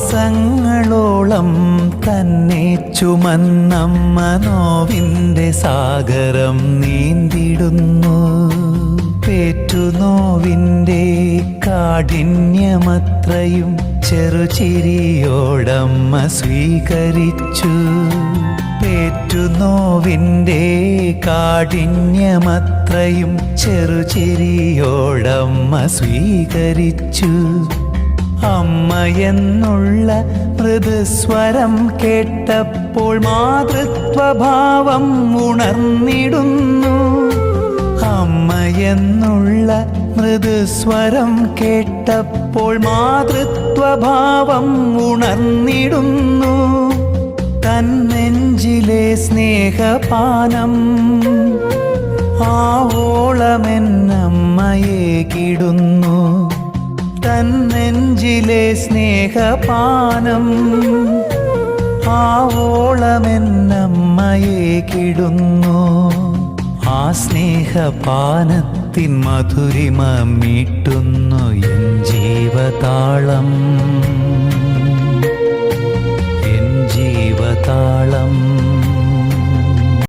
മാസങ്ങളോളം തന്നെ ചുമന്നമ്മ നോവിന്റെ സാഗരം നീന്തിടുന്നു. പേറ്റുനോവിന്റെ കാഠിന്യമത്രയും ചെറുചിരിയോടമ്മ സ്വീകരിച്ചു. പേറ്റുനോവിന്റെ കാഠിന്യമത്രയും ചെറുചിരിയോടമ്മ സ്വീകരിച്ചു. അമ്മ എന്നുള്ള മൃദുസ്വരം കേട്ടപ്പോൾ മാതൃത്വഭാവം ഉണർന്നിടുന്നു. അമ്മയെന്നുള്ള മൃദുസ്വരം കേട്ടപ്പോൾ മാതൃത്വഭാവം ഉണർന്നിടുന്നു. തന്നെഞ്ചിലെ സ്നേഹപാനം ആവോളമെന്നമ്മയെ കിടുന്നു. തന്നെഞ്ചിലെ സ്നേഹപാനം ആവോളമെന്നമ്മയെ കിടുന്നു. ആ സ്നേഹപാനത്തിൻ മധുരിമ മീട്ടുന്നു.